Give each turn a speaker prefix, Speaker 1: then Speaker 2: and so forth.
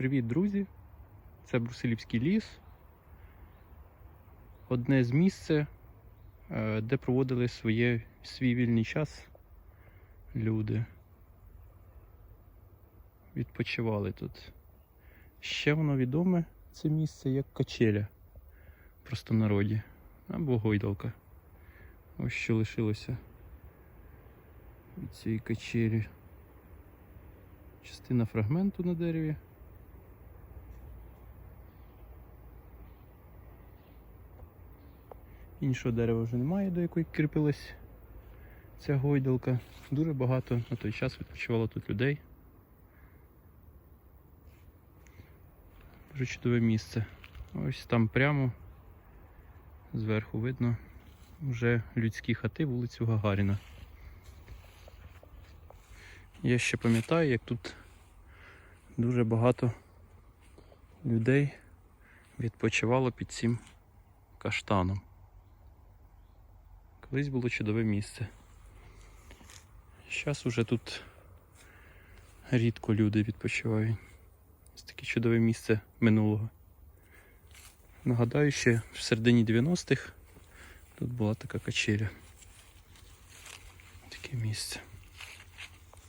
Speaker 1: Привіт, друзі! Це Брусилівський ліс. Одне з місць, е, де проводили своє, свій вільний час люди. Відпочивали тут. Ще воно відоме це місце як качеля в простонароді або гойдалка. Ось що лишилося від цієї качелі. Частина фрагменту на дереві. Іншого дерева вже немає, до якої кріпилась ця гойдалка. Дуже багато на той час відпочивало тут людей. Дуже чудове місце. Ось там прямо зверху видно вже людські хати вулицю Гагаріна. Я ще пам'ятаю, як тут дуже багато людей відпочивало під цим каштаном. Колись було чудове місце. Зараз уже тут рідко люди відпочивають. Ось таке чудове місце минулого. Нагадаю, ще в середині 90-х тут була така качеля. Таке місце.